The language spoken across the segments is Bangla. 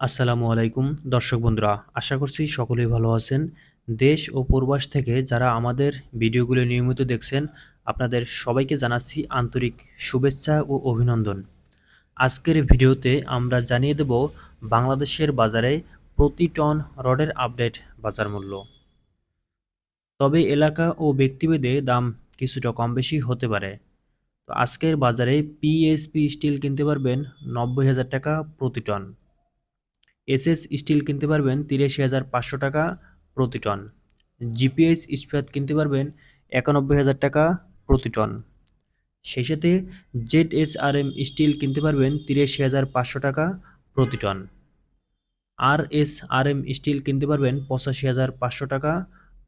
আসসালামু আলাইকুম। দর্শক বন্ধুরা, আশা করছি সকলেই ভালো আছেন। দেশ ও পূর্বাস থেকে যারা আমাদের ভিডিওগুলো নিয়মিত দেখছেন, আপনাদের সবাইকে জানাচ্ছি আন্তরিক শুভেচ্ছা ও অভিনন্দন। আজকের ভিডিওতে আমরা জানিয়ে দেব বাংলাদেশের বাজারে প্রতি টন রডের আপডেট বাজার মূল্য। তবে এলাকা ও ব্যক্তিভেদে দাম কিছুটা কম বেশি হতে পারে। তো আজকের বাজারে পিএসপি স্টিল কিনতে পারবেন নব্বই হাজার টাকা প্রতি টন। এসএস স্টিল কিনতে পারবেন তিরাশি হাজার পাঁচশো টাকা প্রতি টন। জিপিএস ইস্পাত কিনতে পারবেন একানব্বই হাজার টাকা প্রতি টন। সেই সাথে Z S R M steel কিনতে পারবেন তিরাশি হাজার পাঁচশো টাকা প্রতি ton. R S R M steel কিনতে পারবেন পঁচাশি হাজার পাঁচশো টাকা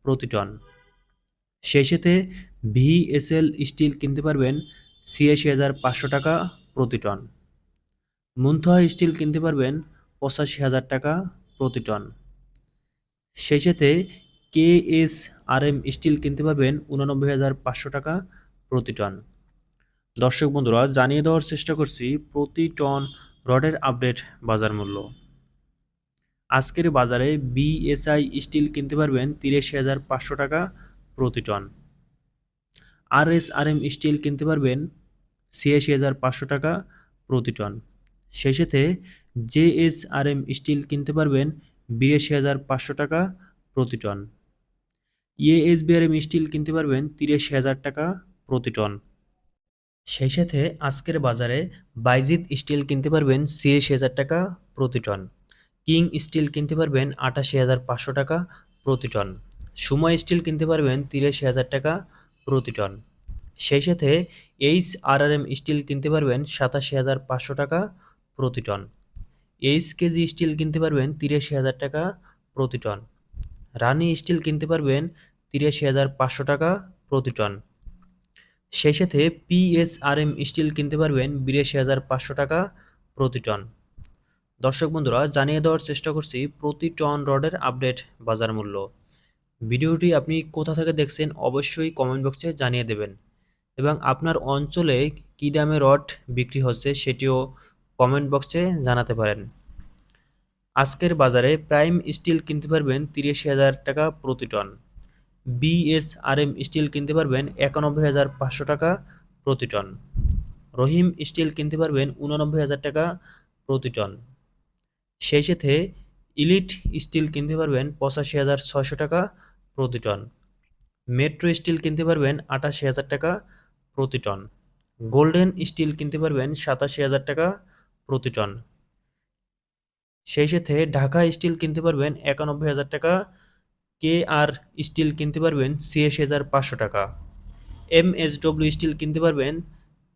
প্রতি টন। সেই সাথে ভিএসএল স্টিল কিনতে পারবেন ছিয়াশি হাজার পাঁচশো টাকা প্রতি টন। মুন্থা স্টিল কিনতে পারবেন পঁচাশি হাজার টাকা প্রতি টন। সেই সাথে K S R M steel কিনতে পারবেন উননব্বই হাজার পাঁচশো টাকা প্রতি টন। দর্শক বন্ধুরা, জানিয়ে দেওয়ার চেষ্টা করছি প্রতি টন রডের আপডেট বাজার মূল্য। আজকের বাজারে বিএসআই স্টিল কিনতে পারবেন তিরাশি হাজার পাঁচশো টাকা প্রতি ton. R S R M steel কিনতে পারবেন ছিয়াশি হাজার পাঁচশো টাকা প্রতি টন। সেই সাথে J S R M steel কিনতে পারবেন বিরাশি হাজার পাঁচশো টাকা প্রতি টন। এম স্টিল কিনতে পারবেন তিরাশি হাজার টাকা প্রতি টন। সেই সাথে আজকের বাজারে বাইজিৎ স্টিল কিনতে পারবেন ছিয়াশি হাজার টাকা প্রতি টন। কিং স্টিল কিনতে পারবেন আটাশি হাজার পাঁচশো টাকা প্রতি টন। সুমা স্টিল কিনতে পারবেন তিরাশি হাজার টাকা প্রতি টন। সেই সাথে H R R M steel কিনতে পারবেন সাতাশি হাজার পাঁচশো টাকা প্রতি টন। এইচ কেজি স্টিল কিনতে পারবেন তিরাশি হাজার টাকা প্রতি টন। রানি স্টিল কিনতে পারবেন তিরাশি হাজার পাঁচশো টাকা প্রতি টন। সেই সাথে পিএসআরএম স্টিল কিনতে পারবেন বিরাশি হাজার পাঁচশো টাকা প্রতি টন। দর্শক বন্ধুরা, জানিয়ে দেওয়ার চেষ্টা করছি প্রতি টন রডের আপডেট বাজার মূল্য। ভিডিওটি আপনি কোথা থেকে দেখছেন অবশ্যই কমেন্ট বক্সে জানিয়ে দেবেন। এবং আপনার অঞ্চলে কী দামে রড বিক্রি হচ্ছে সেটিও কমেন্ট বক্সে জানাতে পারেন। আজকের বাজারে প্রাইম স্টিল কিনতে পারবেন তিরিশ হাজার টাকা প্রতি টন। বিএসআরএম স্টিল কিনতে পারবেন একানব্বই হাজার পাঁচশো টাকা প্রতি টন। রহিম স্টিল কিনতে পারবেন উননব্বই হাজার টাকা প্রতি টন। সেই সাথে ইলিট স্টিল কিনতে পারবেন পঁচাশি হাজার ছয়শো টাকা প্রতি টন। মেট্রো স্টিল কিনতে পারবেন আটাশি হাজার টাকা প্রতি টন। গোল্ডেন স্টিল কিনতে পারবেন সাতাশি হাজার টাকা প্রতি টন সেই সাথে ঢাকা স্টিল কিনতে পারবেন একানব্বই হাজার টাকা কে আর স্টিল কিনতে পারবেন ছিয়াশি হাজার পাঁচশো টাকা। এম এস ডব্লিউ স্টিল কিনতে পারবেন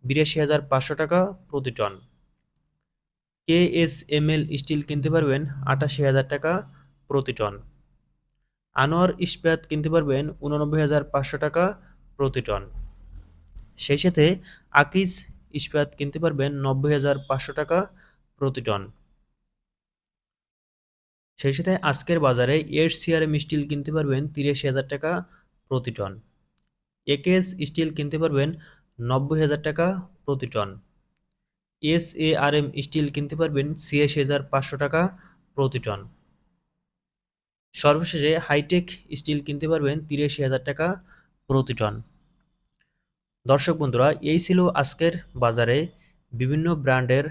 বিরাশি হাজার পাঁচশো টাকা প্রতি ton K S M L steel কিনতে পারবেন আটাশি হাজার টাকা প্রতি টন আনোয়ার ইস্পাত কিনতে পারবেন উননব্বই হাজার পাঁচশো টাকা প্রতি টন সেই সাথে আকিস ইস্পাত কিনতে পারবেন নব্বই হাজার পাঁচশো টাকা প্রতি টন। সেই সাথে আজকের বাজারে এর সিআরএম স্টিল কিনতে পারবেন তিরাশি হাজার টাকা প্রতি টন। একেএস স্টিল কিনতে পারবেন নব্বই হাজার টাকা প্রতি ton. S A R M steel কিনতে পারবেন ছিয়াশি হাজার পাঁচশো টাকা প্রতি টন। সর্বশেষে হাইটেক স্টিল কিনতে পারবেন তিরাশি হাজার টাকা প্রতি টন। দর্শক বন্ধুরা, এই ছিল আজকের বাজারে বিভিন্ন ব্র্যান্ডের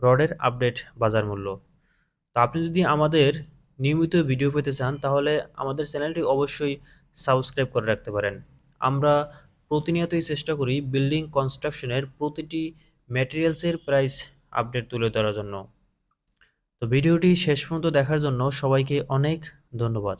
রডের আপডেট বাজার মূল্য। তো আপনি যদি আমাদের নিয়মিত ভিডিও পেতে চান, তাহলে আমাদের চ্যানেলটি অবশ্যই সাবস্ক্রাইব করে রাখতে পারেন। আমরা প্রতিনিয়তই চেষ্টা করি বিল্ডিং কনস্ট্রাকশনের প্রতিটি ম্যাটেরিয়ালসের প্রাইস আপডেট তুলে ধরার জন্য। তো ভিডিওটি শেষ পর্যন্ত দেখার জন্য সবাইকে অনেক ধন্যবাদ।